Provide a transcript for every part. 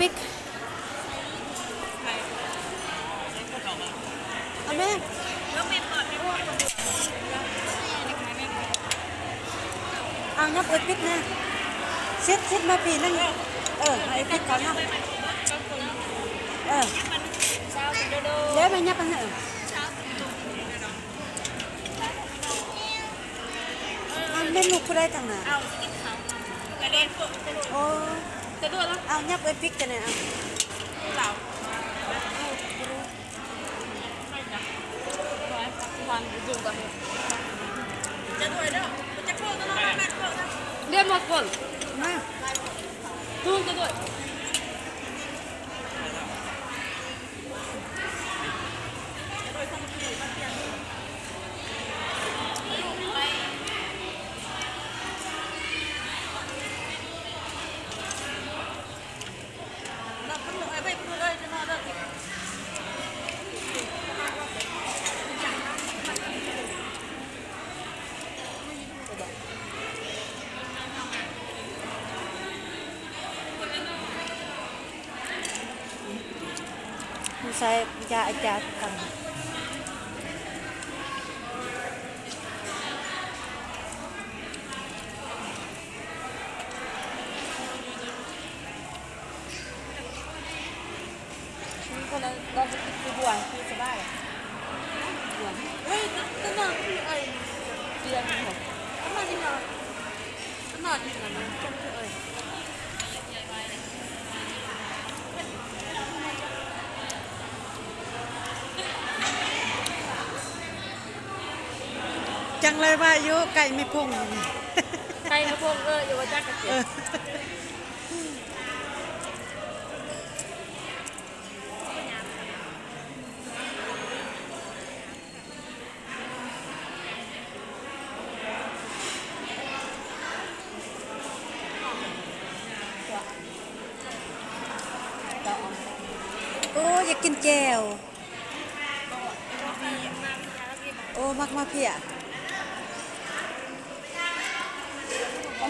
ปิกเอาแม่เอานับเอิดปิกนะเซ็ตเซ็ตมาปีนึงเออให้ปิกก่อนนะเออเดี๋ยวไปยับไปเถอะอันเป็นลูกผู้ใดต่างหากเอากินเขากระเด็นพวกกระโดดโอ้กระโดดแล้วเอายับเอิดปิกกันเนี่ยเอาเราวันดูกันจะด้วยเด้อจะโค้งต้องมาแม่โค้งนะเรียนหมดก่อนมาทูนจะด้วย เราพูดไอ้ไปพูดเลยจะนอนเด้อ คุณใส่ยาอาจารย์กัน คนนั้นเราจะกินคือบัวคือสบาย เฮ้ยจะนอนเอ้ย เรียนหมด จะนอนที่นอนจะนอนที่นอนจมเอ้ย จังเลยว่าอายุไก่ไม่พุ่งใครนะพวกเอออยู่ว่าจ้ากระเจี๊เอยบอโอ้อยากกินแจ่วโอ้มักมาเพีย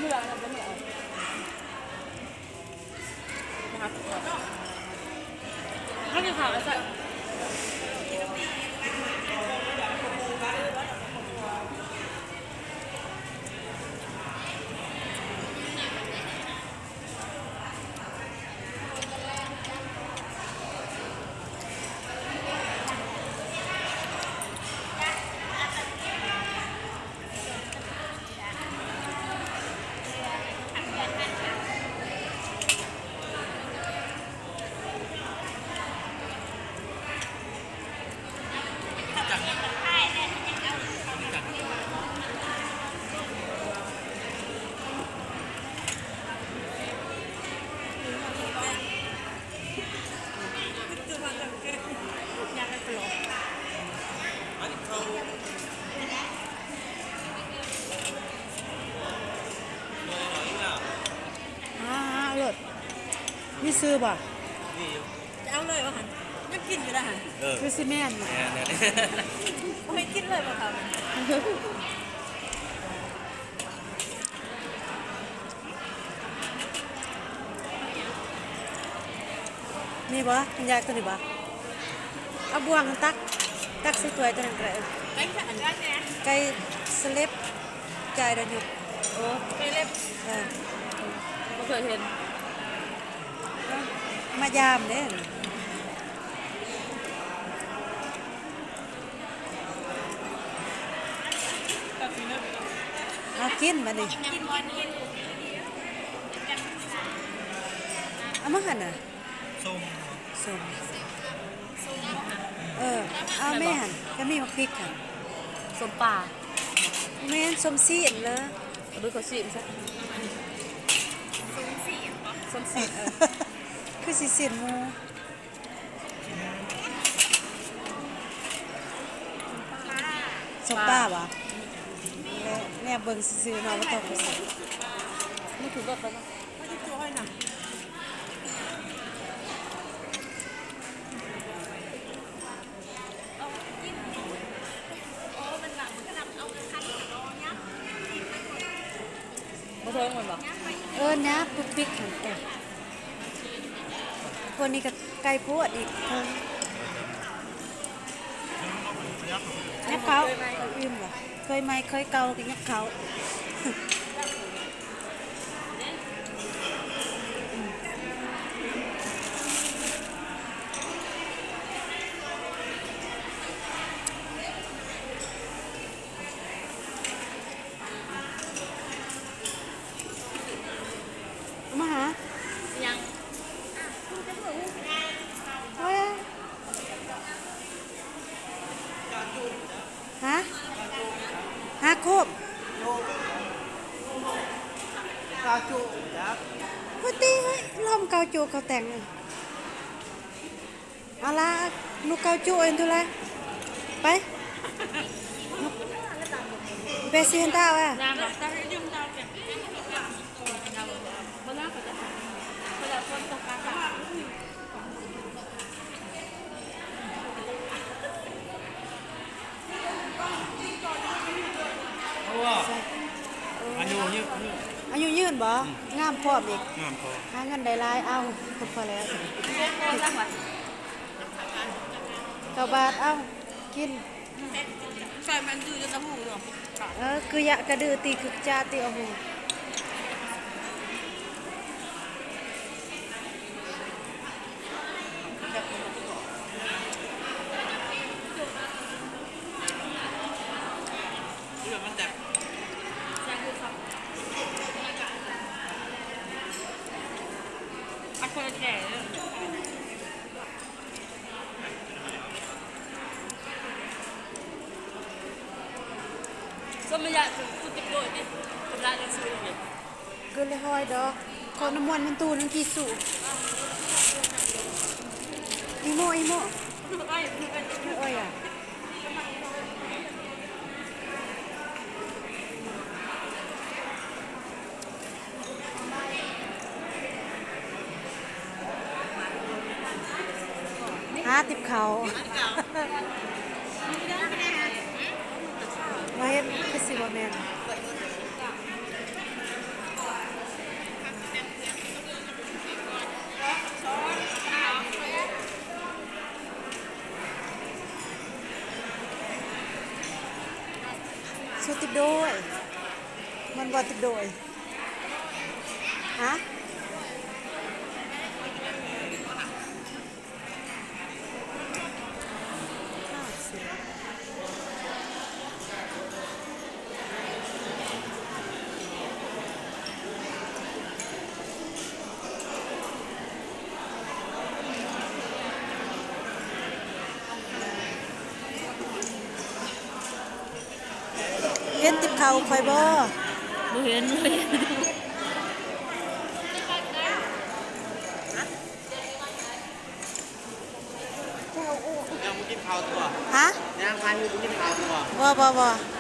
เอาเพื่อนจะไม่เอานะครับถ้ามีข่าวอะไรใส่ อ่าเลิศมี ซื้อบ่จะเอาเลยวะหันยังกินอยู่นะหันเออคือซีแมนบ่เนี่ยเนี่ยไม่กินเลยป่ะครับนี่บ่คุณยายตัวนี้บ่เอาบวงตักตักใส่ถ้วยตัวนั้นก็ได้ไอ้ฉันก็แน่ไก่สเล็บไก่ระยุกโอ้ไปเล็บเออไม่เคยเห็น มายามเด้อกับฟินเนอร์เอากินบัดนี้กินกินกินเอามาหั่นน่ะส้มส้มเออเอาแม่หั่นก็มีมะพริกหั่นสมป่าแม่นส้มซีดเลยเอาด้วยเขาชิมซะสมสีเออ คือสิเสียนหมูส้มป้าบ่แล้วแม่เบิ่งซื่อๆเนาะบ่ต้องไปใส่ไม่ถึงรถแล้วนะไม่ได้จ่อยนะไม่เคยเหมือนบอกเออนะปุ๊กปิ๊กหั่นเออ คนนี้ก็ไกลพวดอีกเพิ่งยับเขาอิ่มเหรอเคยไหมเคยเกากินยักเขาหา ยัง เฮ้ยฮะฮะครบ กาจูจักพอดีเฮ้ยลมเกาจูเขาแต่งเอาละลูกเกาจูเองทุละไปไปเซียนต้าวะ น้ำหรอตาให้ยุ่งดาวแก่น้ำเวลาเขาจะเวลาคนตกกลาง เพราะว่าอายุยืดยืด อายุยืน บ่งามพร้อมอีกงามพอหาเงินได้หลายเอาพอแล้วจังหวัดเก้าบาทเอากินใช่มันดูจะตะหูหรอเออคือยะกระดือตีคือจาตีโอ้โห เรื่องมันแตก ใช่คือครับอัดคนแก่เลย ก็ไม่อยากถึงคุณติดโดยนี่กำลังจะซื้อเลยเกินเลยห้อยดอกขอน้ำมันมันตูนังกี่สูอีโมอีโมไอ้คือเป็นโอ้ยอะหาติบเขามาเฮ็ดคือสิบ่ แม่สุติดโดย มันบ่ติดโดยฮะห้าสิบ เห็นติบเขาคอยบ่บ่เห็นเลยยังไม่กินข้าวตัวฮะ ยังพายมือกินข้าวตัวบ่บ่บ่เ